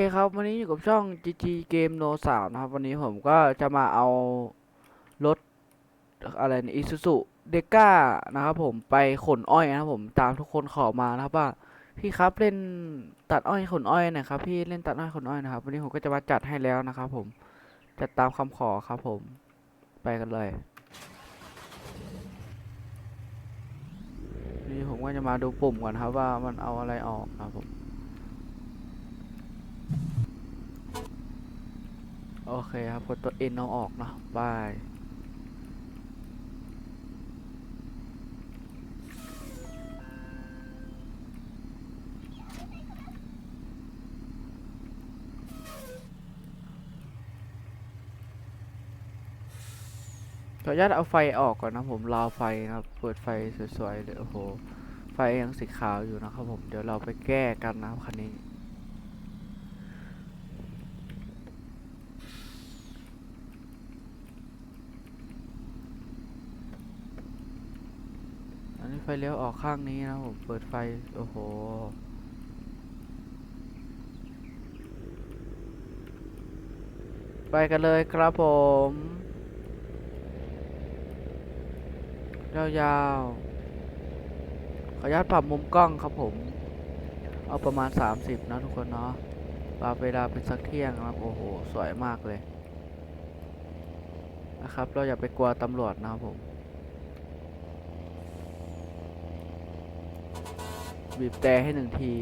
โอเคครับวันนี้อยู่กับช่อง GG Game No 3 นะครับ วันนี้ผมก็จะมาเอารถอะไรนะ Isuzu d e c a นะครับผมไปขนอ้อยนะครับผมตามทุกคนขอมานะครับว่าพี่ครับเล่นตัดอ้อยขนอ้อยนะครับ พี่เล่นตัดอ้อยขนอ้อยนะครับวันนี้ผมก็จะมาจัดให้แล้วนะครับผมจัดตามคำขอครับผมไปกันเลยนี่ผมก็จะมาดูปุ่มก่อนครับว่ามันเอาอะไรออกนะครับผม โอเคครับกดตัว N เอาออกเนาะบายขออนุญาตเอาไฟออกก่อนนะผมรอไฟนะครับเปิดไฟสวยๆเลยโอ้โห ไฟยังสีขาวอยู่นะครับผม เดี๋ยวเราไปแก้กันนะครับคันนี้ อันนี้ไฟเลี้ยวออกข้างนี้นะผม เปิดไฟ โอ้โห ไปกันเลยครับผมยาวๆขออนุญาตปรับมุมกล้องครับผม เอาประมาณ 30 นะทุกคนเนาะปรับเวลาเป็นสักเที่ยงนะครับ โอ้โห สวยมากเลย นะครับ เราอย่าไปกลัวตำรวจนะครับผม บีบแต่ให้หนึ่งที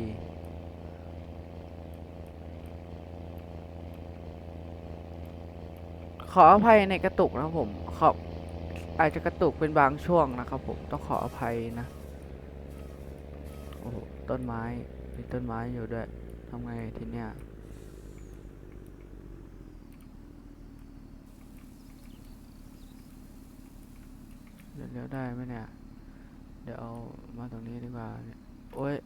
ขออภัยในกระตุกนะผมขออาจจะกระตุกเป็นบางช่วงนะครับผมต้องขออภัยนะ โอ้ต้นไม้มีต้นไม้อยู่ด้วยทำไงทีเนี้ยเดี๋ยวเลี้ยวได้ไหมเนี่ย เดี๋ยวเอามาตรงนี้ดีกว่าเนี่ย โอ้ย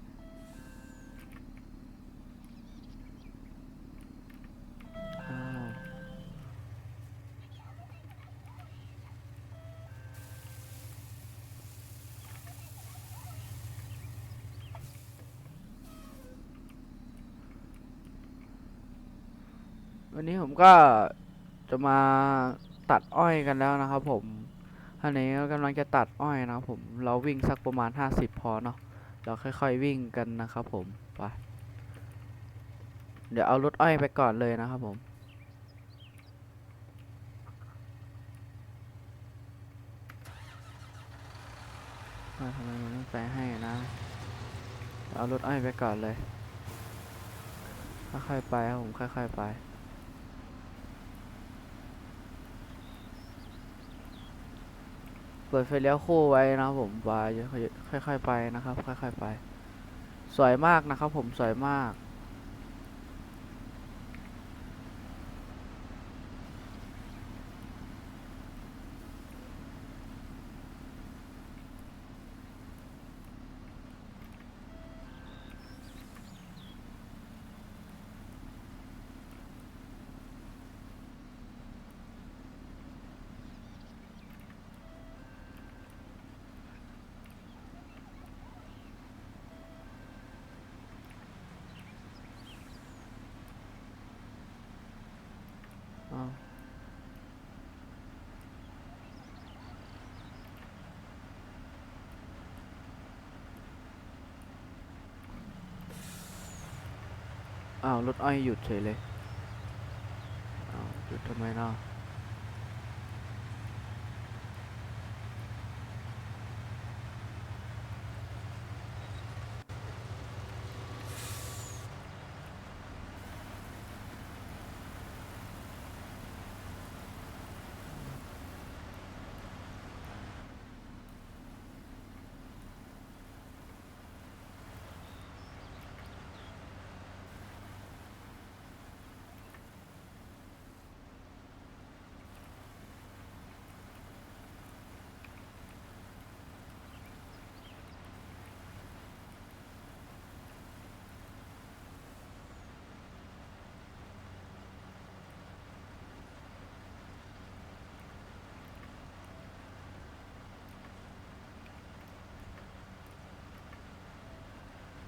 วันนี้ผมก็จะมาตัดอ้อยกันแล้วนะครับผม อันนี้ก็กำลังจะตัดอ้อยนะครับผม เราวิ่งสักประมาณ 50 พอเนาะ เราค่อยๆวิ่งกันนะครับผมไปเดี๋ยวเอารถอ้อยไปก่อนเลยนะครับผมทำไมมันไม่ไปให้นะเอารถอ้อยไปก่อนเลยค่อยๆไปครับผมค่อยๆไป เปิดไฟเลี้ยวคู่ไว้นะครับผมไปค่อยๆไปนะครับ ค่อยๆไป สวยมากนะครับผมสวยมาก อ้าวรถอ้อยหยุดเฉยเลยอ้าวหยุดทำไมเนาะ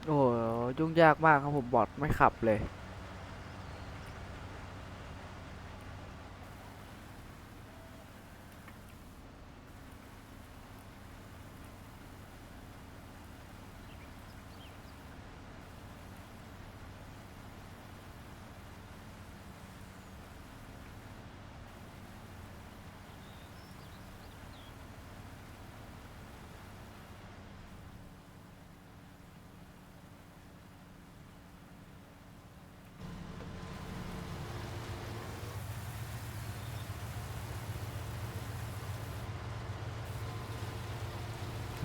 โอ้โห ยุ่งยากมากครับผมบอทไม่ขับเลย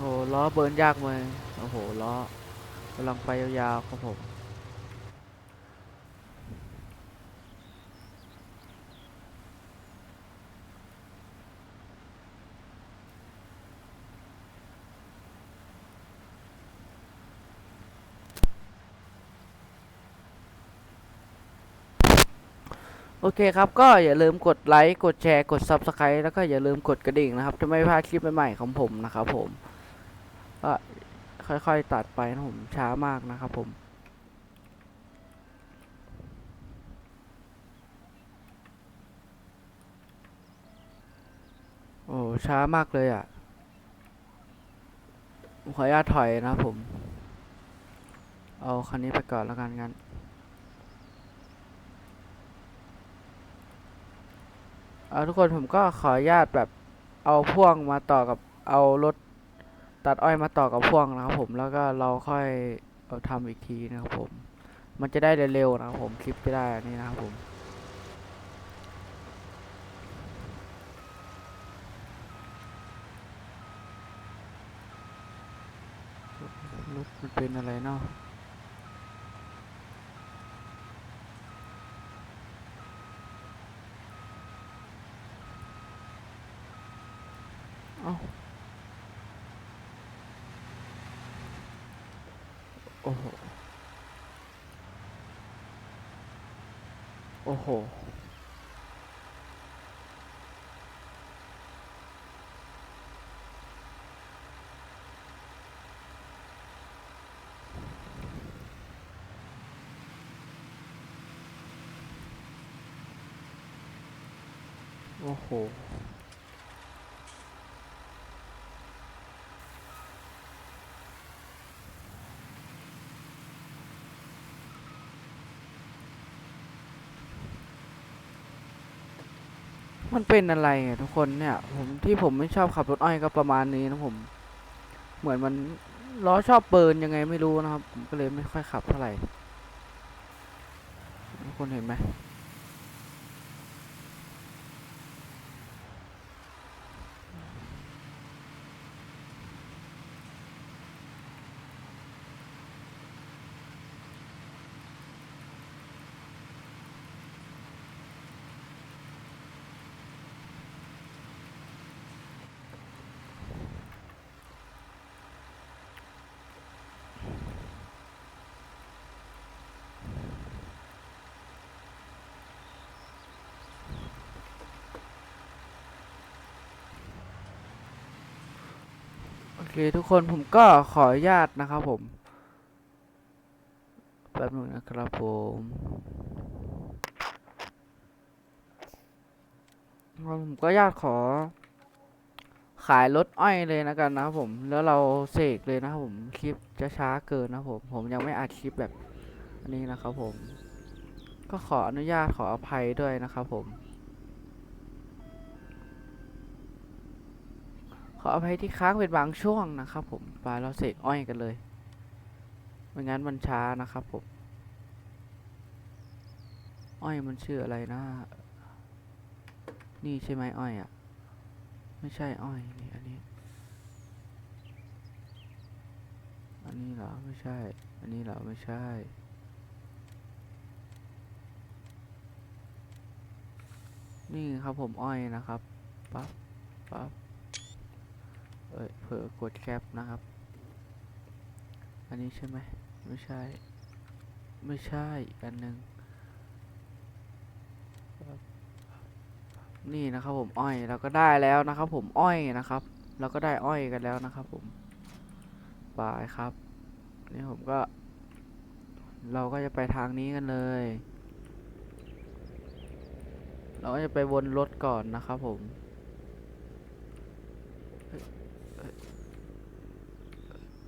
โอ้ล้อเบิร์นยากเลยโอ้โหล้อกำลังไปยาวๆครับผมโอเคครับ ก็อย่าลืมกดไลค์ กดแชร์ กด Subscribe แล้วก็อย่าลืมกดกระดิ่งนะครับ จะไม่พลาดคลิปใหม่ๆของผมนะครับผม ก็ค่อยๆตัดไปนะผมช้ามากนะครับผมโอ้ช้ามากเลยอะ ขออนุญาตถอยนะผม เอาคันนี้ไปก่อนแล้วกันงั้น เอาทุกคนผมก็ขออนุญาตแบบเอาพ่วงมาต่อกับเอารถ ตัดอ้อยมาต่อกับพ่วงนะครับผมแล้วก็เราค่อยเอาทำอีกทีนะครับผม มันจะได้เร็วๆนะครับผมคลิปจะได้นนี้นะครับผมรถมันเป็นอะไรเนาะเอ้า โอ้โห โอ้โห โอ้โห มันเป็นอะไรทุกคนเนี่ย ผมที่ผมไม่ชอบขับรถอ้อยก็ประมาณนี้นะผม เหมือนมันล้อชอบเบิร์นยังไงไม่รู้นะครับ ผมก็เลยไม่ค่อยขับเท่าไหร่ทุกคนเห็นไหม โอเคทุกคนผมก็ขออนุญาตนะครับผม แป๊บนึงนะครับผมผมก็ญาติขอ ขายรถอ้อยเลยนะกันนะครับผม แล้วเราเสกเลยนะครับผมคลิปจะช้าเกินนะผม ผมยังไม่อัดคลิปแบบอันนี้นะครับผม ก็ขออนุญาตขออภัยด้วยนะครับผม ขออภัยที่ค้างเป็นบางช่วงนะครับผมไปเราเสกอ้อยกันเลยไม่งั้นมันช้านะครับผม อ้อยมันชื่ออะไรนะ นี่ใช่ไหมอ้อยอะ ไม่ใช่อ้อยนี่อันนี้ อันนี้เหรอไม่ใช่ อันนี้เหรอไม่ใช่ นี่ครับผมอ้อยนะครับ ปั๊บ ปั๊บ เอ้ยเผลอกดแคปนะครับ อันนี้ใช่ไหมไม่ใช่ ไม่ใช่อีกอันหนึ่งนี่นะครับผมอ้อยเราก็ได้แล้วนะครับ ผมอ้อยนะครับ เราก็ได้อ้อยกันแล้วนะครับ ผมบายครับนี่ผมก็ เราก็จะไปทางนี้กันเลย เราก็จะไปวนรถก่อนนะครับผม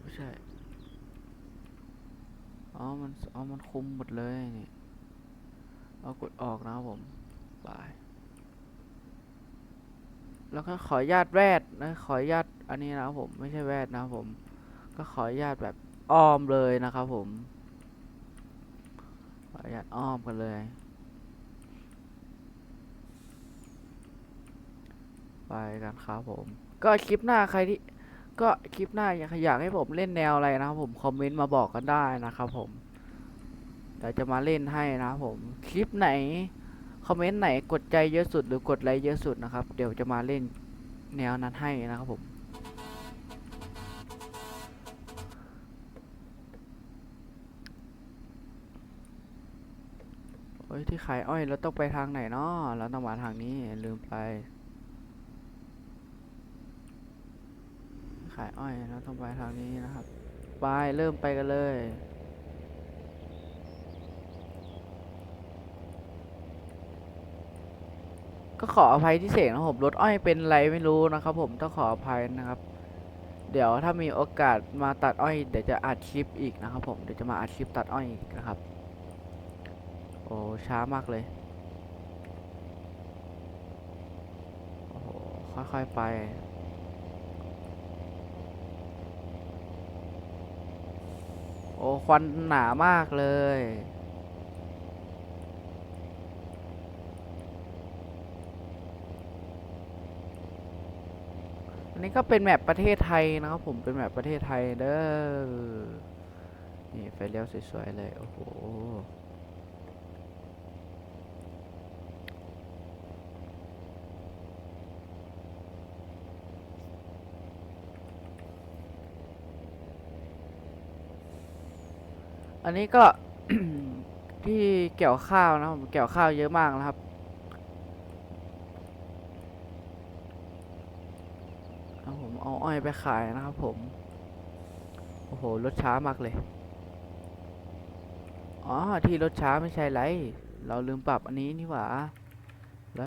ไม่ ใช่ อ๋อ มัน อ๋อ มันคุมหมดเลยนี่ เอากดออกนะผมบาย แล้วก็ขอญาตแวดนะ ขอญาตอันนี้นะผม ไม่ใช่แวดนะผม ก็ขอญาตแบบอ้อมเลยนะครับผม ขอญาตอ้อมกันเลย ไปกันครับผม ก็คลิปหน้าใครที่ ก็คลิปหน้าอยากอยากให้ผมเล่นแนวอะไรนะครับผมคอมเมนต์มาบอกกันได้นะครับผมเดี๋ยวจะมาเล่นให้นะครับผมคลิปไหนคอมเมนต์ไหนกดใจเยอะสุดหรือกดไลค์เยอะสุดนะครับ เดี๋ยวจะมาเล่นแนวนั้นให้นะครับผมโอ้ยที่ขายอ้อยเราต้องไปทางไหนเนาะเราต้องมาทางนี้ลืมไปายอ้อยเราต้องไปทางนี้นะครับ ไป เริ่มไปกันเลยก็ขออภัยที่เสียงนะผมรถอ้อยเป็นไรไม่รู้นะครับ ผมต้องขออภัยนะครับ เดี๋ยวถ้ามีโอกาสมาตัดอ้อยเดี๋ยวจะอัดคลิปอีกนะครับ ผมเดี๋ยวจะมาอัดคลิปตัดอ้อยอีกนะครับ โอ้ช้ามากเลยโอ้โหค่อยๆไป โอ้ควันหนามากเลย อันนี้ก็เป็นแมปประเทศไทยนะครับผมเป็นแมปประเทศไทยเด้อ นี่ไฟเลี้ยวสวยๆเลย โอ้โห อันนี้ก็ ที่เกี่ยวข้าวนะผมเกี่ยวข้าวเยอะมากนะครับเอาผมเอาอ้อยไปขายนะครับผม โอ้โหรถช้ามากเลย อ๋อที่รถช้าไม่ใช่ไร เราลืมปรับอันนี้นี่หว่า